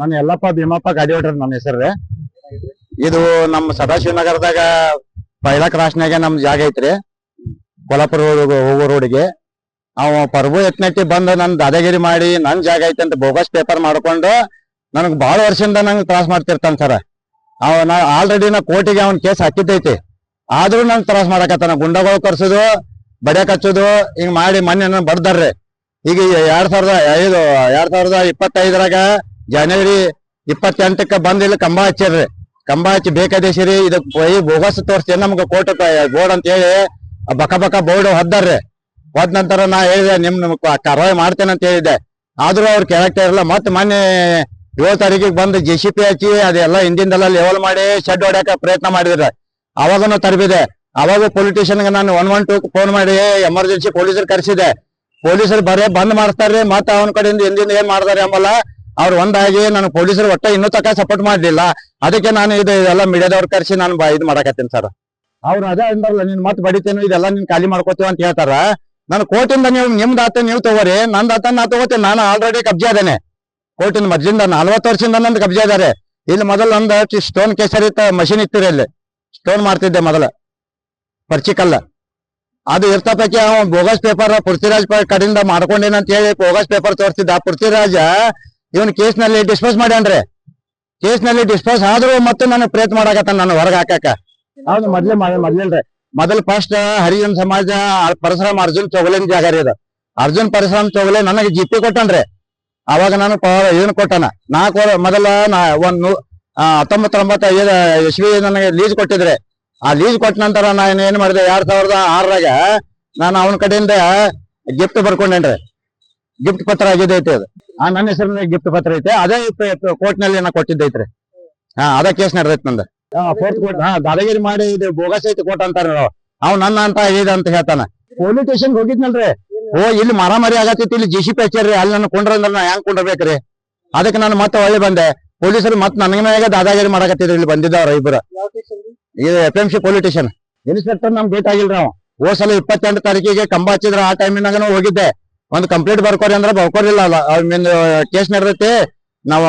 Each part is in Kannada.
ನಾನು ಎಲ್ಲಪ್ಪ ಭೀಮಪ್ಪ ಗಾಡಿ ಹೊಡ್ರಿ ನನ್ನ ಹೆಸರು ಇದು ನಮ್ಮ ಸದಾಶಿವನಗರದಾಗ ಪೈಲಾ ಕ್ರಾಸ್ನಾಗ ನಮ್ ಜಾಗ ಐತ್ರಿ. ಕೊಲ್ಲಾಪುರ ಹೋಗೋ ರೋಡಿಗೆ. ಅವ ಪರ್ಬು ಎತ್ನಟ್ಟಿ ಬಂದು ನನ್ ದಾದಾಗಿರಿ ಮಾಡಿ ನನ್ ಜಾಗ ಐತೆ ಅಂತ ಬೋಗಸ್ ಪೇಪರ್ ಮಾಡ್ಕೊಂಡು ನನಗ್ ಬಹಳ ವರ್ಷದಿಂದ ನಂಗೆ ತ್ರಾಸ್ ಮಾಡ್ತಿರ್ತಾನ ಸರ್ ಅವ ನಾ ಆಲ್ರೆಡಿ ನಾ ಕೋರ್ಟಿಗೆ ಅವನ್ ಕೇಸ್ ಹಾಕಿದ್ದೈತಿ. ಆದ್ರೂ ನಂಗೆ ತ್ರಾಸ್ ಮಾಡಕತ್ತಾನ. ಗುಂಡಗಳು ಕರ್ಸೋದು ಬಡ್ಯಾಕ್ ಹಚ್ಚೋದು ಹಿಂಗ್ ಮಾಡಿ ಮೊನ್ನೆ ನನ್ ಬಡ್ದಾರ್ರಿ ಈಗ ಎರಡ್ ಸಾವಿರದ ಐದು ಎರಡ್ ಸಾವಿರದ ಇಪ್ಪತ್ತೈದರಾಗ ಜನವರಿ ಇಪ್ಪತ್ತೆಂಟಕ್ಕೆ ಬಂದಿಲ್ಲ, ಕಂಬ ಹಚ್ಚಿರ್ರಿ. ಕಂಬ ಹಚ್ಚಿ ಬೇಕಾದೇಶಿರಿ ಹೋಗಿ ಬೋಗಸ್ ತೋರಿಸ್ತೀನಿ ನಮ್ಗೆ ಕೋರ್ಟ್ ಬೋರ್ಡ್ ಅಂತ ಹೇಳಿ ಬಕ ಬಕ ಬೋರ್ಡ್ ಹೊದ್ದಾರ್ರಿ ಹೋದ ನಂತರ ನಾ ಹೇಳಿದೆ, ನಿಮ್ ಕಾರ್ವಾಯಿ ಮಾಡ್ತೇನೆ ಅಂತ ಹೇಳಿದ್ದೆ ಆದ್ರೂ ಅವ್ರು ಕೇಳಕ್ಕೆ ಇರಲ್ಲ, ಮತ್ತೆ ಮೊನ್ನೆ ಏಳು ತಾರೀಕಿಗೆ ಬಂದು ಜೆ ಸಿ ಪಿ ಹಚ್ಚಿ, ಅದೆಲ್ಲ ಹಿಂದಿಂದೆಲ್ಲ ಲೆವೆಲ್ ಮಾಡಿ ಶೆಡ್ ಹೊಡ್ಯಾಕ ಪ್ರಯತ್ನ ಮಾಡಿದ್ರೆ. ಅವಾಗನು ತರಬಿದೆ. ಅವಾಗ ಪೊಲಿಟಿಷಿಯನ್ಗೆ ನಾನು ಒನ್ ಒನ್ ಟೂ ಫೋನ್ ಮಾಡಿ ಎಮರ್ಜೆನ್ಸಿ ಪೊಲೀಸರು ಕರೆಸಿದೆ. ಪೊಲೀಸರು ಬರೇ ಬಂದ್ ಮಾಡ್ತಾರ್ರಿ ಮತ್ತೆ ಅವನ ಕಡೆಯಿಂದ ಹಿಂದಿಂದ ಏನ್ ಮಾಡ್ತಾರೆ ಎಂಬಲ್ಲ ಅವ್ರು ಒಂದಾಗಿ ನಾನು ಪೊಲೀಸರು ಒಟ್ಟ ಇನ್ನೂ ತಕ ಸಪೋರ್ಟ್ ಮಾಡ್ಲಿಲ್ಲ. ಅದಕ್ಕೆ ನಾನು ಇದು ಎಲ್ಲ ಮೀಡಿಯಾದವ್ರು ಕರೆಸಿ ನಾನು ಇದು ಮಾಡಕತ್ತೀನಿ ಸರ್ ಅವ್ರು ಅದೇ ಅಂದ್ರಲ್ಲ, ನಿನ್ ಮತ್ತೆ ಬಡಿತೇನು, ಇದೆಲ್ಲ ನೀನ್ ಖಾಲಿ ಮಾಡ್ಕೋತೀವಿ ಅಂತ ಹೇಳ್ತಾರ. ನಾನು ಕೋರ್ಟಿಂದ ನೀವು ನಿಮ್ದು ಆತ ನೀವು ತಗೋರಿ ಆತ ನಾ ತಗೋತೀನಿ, ನಾನು ಆಲ್ರೆಡಿ ಕಬ್ಜೆ ಅದೇನೆ. ಕೋರ್ಟಿನ ಮದ್ಲಿಂದ ನಲ್ವತ್ತು ವರ್ಷದಿಂದ ನಂದು ಕಬ್ಜೆ ಅದಾರೆ ಇಲ್ಲಿ ಮೊದಲು ಒಂದು ಸ್ಟೋನ್ ಕೇಸರಿ ಮಷಿನ್ ಇತ್ತಿರಿ ಇಲ್ಲಿ. ಸ್ಟೋನ್ ಮಾಡ್ತಿದ್ದೆ ಮೊದಲ. ಪರ್ಚಿಕಲ್ಲ. ಅದು ಇರ್ತಪೈಕಿ ಅವ ಬೋಗಸ್ ಪೇಪರ್ ಪೃಥ್ವಿರಾಜ್ ಕಡೆಯಿಂದ ಮಾಡ್ಕೊಂಡೇನಂತ ಹೇಳಿ ಬೋಗಸ್ ಪೇಪರ್ ತೋರಿಸಿದ್ದ. ಪೃಥ್ವಿರಾಜ ಇವನ್ ಕೇಸ್ನಲ್ಲಿ ಡಿಸ್ಪೋಸ್ ಮಾಡ್ಯಾನ್ರಿ ಕೇಸ್ನಲ್ಲಿ ಡಿಸ್ಪೋಸ್ ಆದ್ರೂ ಮತ್ತೆ ನಾನು ಪ್ರಯತ್ನ ಮಾಡಾಕತ್ತಾನ ನಾನು ಹೊರಗೆ ಹಾಕಾಕ ಹೌದು ಮೊದ್ಲೇ ಮೊದ್ಲೇನ್ರಿ. ಮೊದಲ್ ಫಸ್ಟ್ ಹರಿಜನ್ ಸಮಾಜ ಪರಶುರಾಮ್ ಅರ್ಜುನ್ ಚೌಗಲಿನ ಜಾಗ ರೀ ಅದು ಅರ್ಜುನ್ ಪರಶುರಾಮ್ ಚೌಗಲೆ ನನಗೆ ಜಿಪ್ಪಿ ಕೊಟ್ಟನ್ರಿ. ಅವಾಗ ನಾನು ಏನ್ ಕೊಟ್ಟನ. ನಾಲ್ಕು ಮೊದಲ ನಾ ಒಂದ್ ಹತ್ತೊಂಬತ್ತೊಂಬತ್ತ ಇಸ್ವಿ ನನಗೆ ಲೀಸ್ ಕೊಟ್ಟಿದ್ರೆ. ಆ ಲೀಸ್ ಕೊಟ್ಟ ನಂತರ ನಾನು ಏನ್ ಮಾಡಿದೆ? ಎರಡ್ ಸಾವಿರದ ಆರರಾಗ ನಾನು ಅವನ ಕಡೆಯಿಂದ ಗಿಫ್ಟ್ ಬರ್ಕೊಂಡೇನ್ರಿ. ಗಿಫ್ಟ್ ಪತ್ರ ಆಗಿದೆ ಐತೆ ಅದು. ಆ ನನ್ನ ಹೆಸರಿನ ಗಿಫ್ಟ್ ಪತ್ರ ಐತೆ. ಅದೇ ಕೋರ್ಟ್ನಲ್ಲಿ ನಾ ಕೊಟ್ಟಿದ್ದೈತ್ರಿ ಹಾ ಅದ ಕೇಸ್ ನಡೆದೈತಿ ನಂದು. ಫೋರ್ತ್ ಕೋರ್ಟ್ ಹಾ ದಾದಾಗಿರಿ ಮಾಡಿ ಇದು ಬೋಗಸ್ ಐತಿ ಕೋರ್ಟ್ ಅಂತಾರ ಅವ್ ನನ್ನ ಅಂತ ಇದೆ ಅಂತ ಹೇಳ್ತಾನ. Police station ಹೋಗಿದ್ನಲ್ರಿ? ಓ ಇಲ್ಲಿ ಮಾರಾಮಾರಿ ಆಗತ್ತಿತ್ತು. ಇಲ್ಲಿ ಜಿ ಸಿ ಪಿ ಹಚ್ಚಾರ್ರಿ. ಅಲ್ಲಿ ನನ್ನ ಕುಂಡ್ರಂದ್ರ ನಾ ಹೆಂಗ್ ಕುಂಡ್ರಬೇಕ್ರಿ? ಅದಕ್ಕೆ ನಾನು ಮತ್ತೆ ಒಳ್ಳೆ ಬಂದೆ. ಪೊಲೀಸರು ಮತ್ತೆ ನನಗೆ ಮ್ಯಾಗ ದಾದಾಗಿರಿ ಮಾಡಕತ್ತಿದ್ರು. ಇಲ್ಲಿ ಬಂದಿದ್ದವ್ರ ಇಬ್ರು. ಇದು F M C politician inspector ನಮ್ ಭೇಟಿ ಆಗಿಲ್ರಿ ಅವ. ಹೋದ್ ಸಲ ಇಪ್ಪತ್ತೆಂಟು ತಾರೀಕಿಗೆ ಕಂಬ ಹಚ್ಚಿದ್ರ ಆ ಟೈಮಿನಾಗ ಹೋಗಿದ್ದೆ. ಒಂದ್ ಕಂಪ್ಲೇಂಟ್ ಬರ್ಕೋರಿ ಅಂದ್ರೆ ಬರ್ಕೋರಿಲ್ಲ ಮೀನ್ ಕೇಸ್ ನಡೆದೈತಿ, ನಾವ್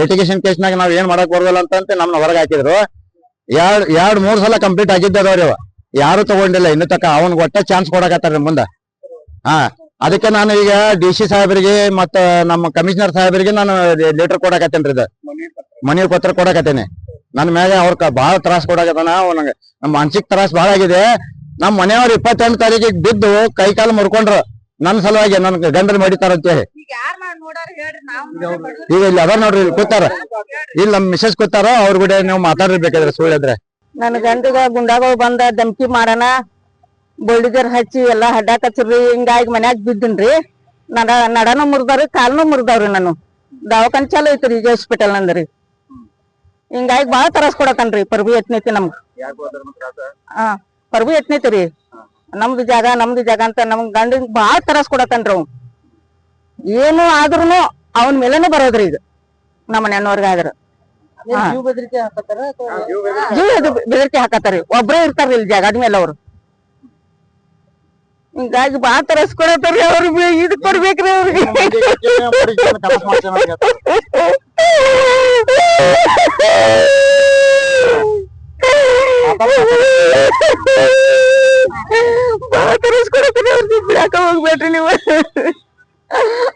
ಲಿಟಿಗೇಷನ್ ಕೇಸ್ನಾಗ ನಾವ್ ಏನ್ ಮಾಡಕ್ ಬರೋದಿಲ್ಲ ಅಂತ ನಮ್ನ ಹೊರಗೆ ಹಾಕಿದ್ರು. ಎರಡ್ ಎರಡ್, ಮೂರ್ ಸಲ ಕಂಪ್ಲೀಟ್ ಆಗಿದ್ದವ್ರಿ ಅವ. ಯಾರು ತಗೊಂಡಿಲ್ಲ, ಇನ್ನು ತಕ ಅವನ್ ಒಟ್ಟ ಚಾನ್ಸ್ ಕೊಡಕತ್ತಾರ ಮುಂದ. ಹಾ, ಅದಕ್ಕೆ ನಾನು ಈಗ ಡಿ ಸಿ ಸಾಹೇಬರಿಗೆ ಮತ್ತ ನಮ್ಮ ಕಮಿಷನರ್ ಸಾಹೇಬರಿಗೆ ನಾನು ಲೆಟರ್ ಕೊಡಕತ್ತೇನ್ರಿ ಇದು. ಮನವಿ ಪತ್ರ ಕೊಡಕತ್ತೇನೆ. ನನ್ ಮ್ಯಾಗ ಅವ್ರ ಬಹಳ ತ್ರಾಸ ಕೊಡಕತ್ತಾನ ನಂಗೆ ನಮ್ಮ ಮಾನಸಿಕ ತ್ರಾಸ ಬಹಳ ಆಗಿದೆ. ನಮ್ ಮನೆಯವ್ರ ಇಪ್ಪತ್ತೆಂಟು ತಾರೀಕಿಗೆ ಬಿದ್ದು ಕೈ ಕಾಲು ಮುರ್ಕೊಂಡ್ರು. ನನ್ನ ಸಲುವಾಗಿ ನನ್ ಗಂಡನ ಮಾಡಿತಾರ ಅಂತ ಹೇಳಿ ಈಗ ಯಾರ್ ಮಾಡ್ ನೋಡಾರ ಹೇಳ್ರಿ ಈಗ ಇಲ್ಲಿ ಅದ ನೋಡ್ರಿ ಇಲ್ಲಿ ಕೂತಾರ. ಇಲ್ಲಿ ನಮ್ ಮಿಸಸ್ ಕೂತಾರ ಅವ್ರ ಕೂಡ ನೀವು ಮಾತಾಡಿರ್ಬೇಕಾದ್ರೆ ಸುಳ್ಳಿದ್ರೆ ನನ್ ಗಂಡಗ ಗುಂಡಾಗಳು ಬಂದ ಧಮ್ಕಿ ಮಾಡಣ ಬುಲ್ಡಿಜರ್ ಹಚ್ಚಿ ಎಲ್ಲಾ ಹಡ್ಡ ಕಚ್ಚರಿ ಹಿಂಗಾಗಿ ಮನ್ಯಾಗ ಬಿದ್ದನ್ರಿ. ನಡ ನಡನು ಮುರಿದವ್ರಿ ಕಾಲ್ನು ಮುರಿದವ್ರಿ ನಾನು. ದವಾಖಾನೆ ಚಾಲು ಐತ್ರಿ ಈಗ ಹಾಸ್ಪಿಟಲ್ ನಂದ್ರಿ. ಹಿಂಗಾಗಿ ಬಾಳ ತರಸ್ ಕೊಡತನ್ರಿ ಪ್ರಭು ಎತ್ನೈತಿ ನಮ್ಗ. ಹಾ ಪ್ರಭು ಯತ್ನೈತಿ ರೀ. ನಮ್ದು ಜಾಗ ನಮ್ದು ಜಾಗ ಅಂತ ನಮ್ ಗಂಡನ್ ಬಾಳ ತರಸ್ ಕೊಡತನ್ರಿ ಅವ್ ಏನು ಆದ್ರೂನು ಅವನ್ ಮೇಲೇನೆ ಬರೋದ್ರಿ ಈಗ ನಮ್ಮ ಮನೆಯವ್ರಿಗೆ ಆದ್ರ. ಜೀವ ಬೆದರಿಕೆ ಹಾಕತ್ತಾರಿ ಒಬ್ರೇ ಇರ್ತಾರ ಇಲ್ಲಿ ಜಾಗ ಆದ್ಮೇಲೆ ಅವ್ರು. ಹಿಂಗಾಗಿ ಬಾ ತರಸ್ ಕೊಡತ್ತಾರ್ರಿ ಅವ್ರಿಗೆ ಇದು ಕೊಡ್ಬೇಕ್ರಿ ಅವ್ರಿಗೆ. ಬಿಡಾಕ ಹೋಗ್ಬೇಡ್ರಿ ನೀವು.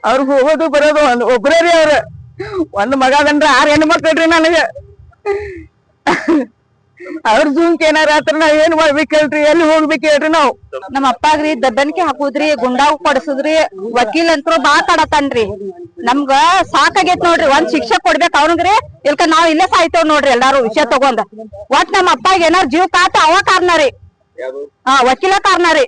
ಅವ್ರಿಗೆ ಹೋಗೋದು, ಬರೋದು ಒಂದ್ ಒಬ್ರೇ ರೀ ಅವ್ರ. ಒಂದ್ ಮಗ ಅದನ್ರ, ಆರ್ ಹೆಣ್ಣು ಮಕ್ಳ್ರಿ ನನಗ. ಅವ್ರ ಜೂನ್ಕ್ ಏನಾರ ಆತ್ರ ನಾವ್ ಏನ್ ಮಾಡ್ಬೇಕು ಹೇಳ್ರಿ ಎಲ್ಲಿ ಹೋಗ್ಬೇಕು ಹೇಳ್ರಿ ನಾವ್. ನಮ್ಮ ಅಪ್ಪಾಗ್ರಿ ದಬ್ಬನಿಕೆ ಹಾಕುದ್ರಿ, ಗುಂಡಾವ್ ಕೊಡ್ಸುದ್ರಿ, ವಕೀಲ್ ಅಂತೂ ಬಾ ತಡತನ್ರಿ. ನಮ್ಗ ಸಾಕಾಗೇತ್ ನೋಡ್ರಿ, ಒಂದ್ ಶಿಕ್ಷೆ ಕೊಡ್ಬೇಕ್ ಅವ್ನಿಗ್ರಿ, ಇಲ್ಕ ನಾವ್ ಇಲ್ಲೇ ಸಾಯ್ತೇವ್ ನೋಡ್ರಿ ಎಲ್ಲಾರು ವಿಷಯ ತಗೊಂಡ್. ಒಟ್ ನಮ್ಮ ಅಪ್ಪಾಗ ಏನಾರ ಜೀವ ಕಾತ ಅವ ಕಾರಣ ರೀ. ಹಾ ವಕೀಲ ಕಾರಣ ರೀ.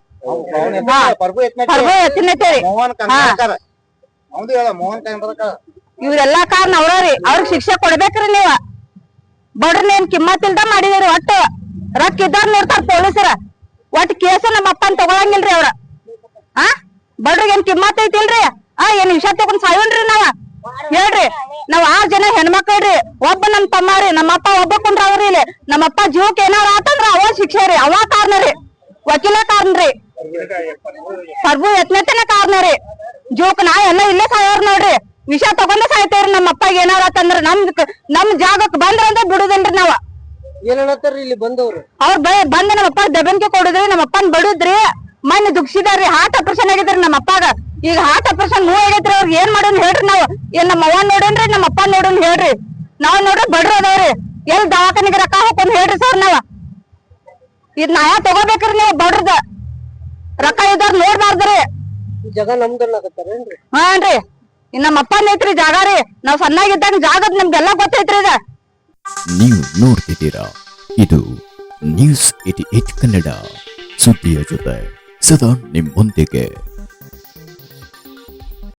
ಇವ್ರೆಲ್ಲಾ ಕಾರಣ ಅವ್ರಿ ಅವ್ರಿಗೆ ಶಿಕ್ಷೆ ಕೊಡ್ಬೇಕ್ರಿ ನೀವ. ಬಡ್ರಿ ಏನ್ ಕಿಮ್ಮತ್ ಇಲ್ದ ಮಾಡಿದಿರಿ ಒಟ್ಟು. ರೊಕ್ಕ ಇದ್ದಾರ ನೋಡ್ತಾರ ಪೊಲೀಸರ. ಒಟ್ ಕೇಸ ನಮ್ಮ ಅಪ್ಪನ್ ತಗೊಳಂಗಿಲ್ರಿ ಅವ್ರ. ಆ? ಬಡ್ರಿಗೆ ಏನ್ ಕಿಮ್ಮತ್ ಐತಿಲ್ರಿ ಆ ಏನ್ ವಿಷ ತಗೊಂಡ್ ಸಾಯೋಣ್ರಿ ನಾವ. ಹೇಳ್ರಿ ನಾವ್ ಆರ್ ಜನ ಹೆಣ್ಮಕ್ಳ್ರಿ ಒಬ್ಬ ನಮ್ ತಮ್ಮ ರೀ ನಮ್ಮಪ್ಪ ಒಬ್ಬ ಕುಂಡ್ರವ್ರಿ ಇಲ್ಲಿ. ನಮ್ಮಪ್ಪ ಜೀವಕ್ಕೆ ಏನಾರ ಆತಂದ್ರ ಅವ ಶಿಕ್ಷೆ ರೀ ಅವ ಕಾರಣ ರೀ. ವಕೀಲ ಕಾರಣ ರೀ. ಸರ್ಬು ಯತ್ನತೆನ ಕಾರಣ ರೀ. ಜೋಕ್ ನಾ ಎಲ್ಲ ಇಲ್ಲೇ ಸಾಯೋರ್ ನೋಡ್ರಿ. ವಿಷ ತಗೊಂಡ ಸಾಯ್ತೇವ್ರಿ ನಮ್ಮ ಅಪ್ಪಗೆ ಏನಾರ ಆತಂದ್ರ ನಮ್ ನಮ್ ಜಾಗಕ್ ಬಂದ್ರ ಅಂತ ಬಿಡುದಿಲ್ರಿ ನಾವ. ಏನ್ ಇಲ್ಲಿ ಬಂದವ್ರು? ಅವ್ರ ಬಂದ್ ಬಂದ ನಮ್ಮ ಅಪ್ಪ ದಬನ್ಕೆ ಕೊಡುದ್ರಿ ನಮ್ಮ ಅಪ್ಪನ್ ಬಡುದ್ರಿ. ಮನ್ ದುಗ್ಸಿದಾರ್ರಿ ಹಾರ್ಟ್ ಆಪರೇಷನ್ ಆಗಿದ್ರಿ ನಮ್ಮ ಅಪ್ಪಾಗ ಈಗ ಹಾರ್ಟ್ ಆಪರೇಷನ್ ನೋವು ಆಗೈತ್ರಿ ಅವ್ರಿಗೆ ಏನ್ ಮಾಡೋನ್ ಹೇಳ್ರಿ ನಾವು? ಏನ್ ನಮ್ಮ ಅವ್ವ ನೋಡೇನ್ರಿ ನಮ್ಮ ಅಪ್ಪ ನೋಡೋನ್ ಹೇಳ್ರಿ? ನಾವ್ ನೋಡ್ರಿ ಬಡ್ರ ಅದಾವ್ರಿ. ಎಲ್ ದವಾಖಾನಿಗೆ ರೊಕ್ಕ ಹಾಕೊಂಡ್ ಹೇಳ್ರಿ ಸರ್ ನಾವ? ಇದ್ ನಾಯ ತಗೋಬೇಕ್ರಿ ನೀವು ಬಡ್ರದ? ರೊಕ್ಕ ಇದ್ದಾರ ನೋಡ್ಬಾರ್ದ್ರಿ. ಈ ಜಾಗ ನಮ್ದನ್ನಾಗತ್ತಾರೇನ್ರಿ ಹಾನ್ರಿ ಇನ್ ನಮ್ಮ ಅಪ್ಪನ ಐತ್ರಿ ಜಾಗ ರೀ. ನಾವ್ ಸಣ್ಣಾಗಿದ್ದಾಗ ಜಾಗದ್ ನಮ್ಗೆಲ್ಲ ಗೊತ್ತೈತ್ರಿ ಇದ ನೀವು ನೋಡ್ತಿದ್ದೀರಾ? ಇದು ನ್ಯೂಸ್ ಏಟಿ ಏಟ್ ಕನ್ನಡ. ಸುದ್ದಿಯ ಜೊತೆ ಸದಾ ನಿಮ್ಮೊಂದಿಗೆ.